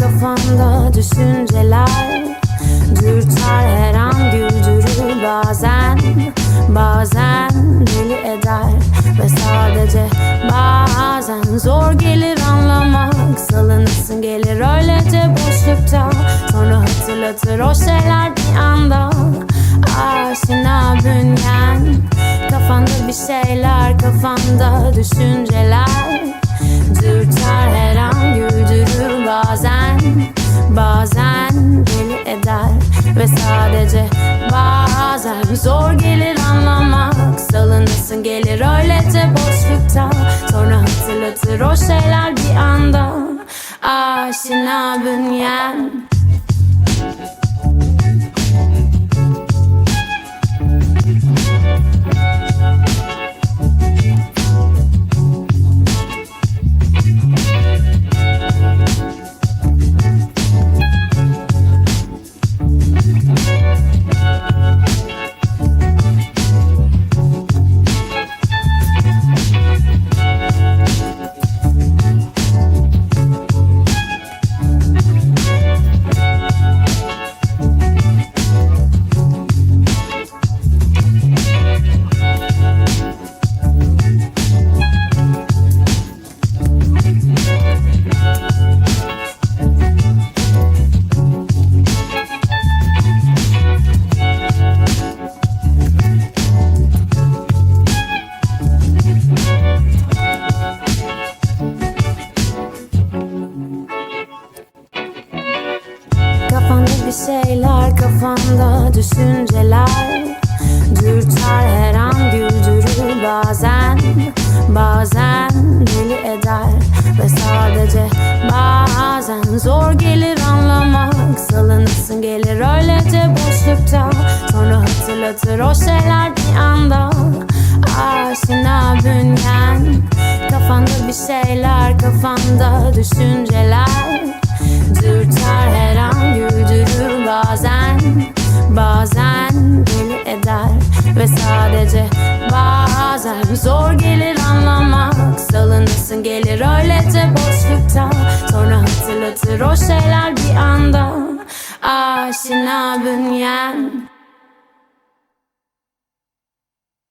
kafanda düşünceler Dürter her an güldürür bazen Bazen deli eder. Ve sadece bazen Zor gelir anlamak. Salınırsın gelir öylece boşlukta. Sonra hatırlatır o şeyler bir anda. Aşina bünyen Kafanda bir şeyler Kafanda düşünceler Dürter Ve sadece bazen Zor gelir anlamak. Salınırsın gelir öylece boşlukta. Sonra hatırlatır o şeyler bir anda. Aşina bünyen Bir şeyler, kafanda düşünceler Dürter. Her an güldürür bazen Bazen deli eder. Ve sadece bazen Zor gelir anlamak. Salınırsın gelir öylece boşlukta. Sonra hatırlatır o şeyler bir anda. Aşina bünyen Kafanda bir şeyler, kafanda. Düşünceler Dürter. Her Zor gelir anlamak Salınırsın gelir öylece boşlukta. Sonra hatırlatır o şeyler bir anda. Aşina bünyen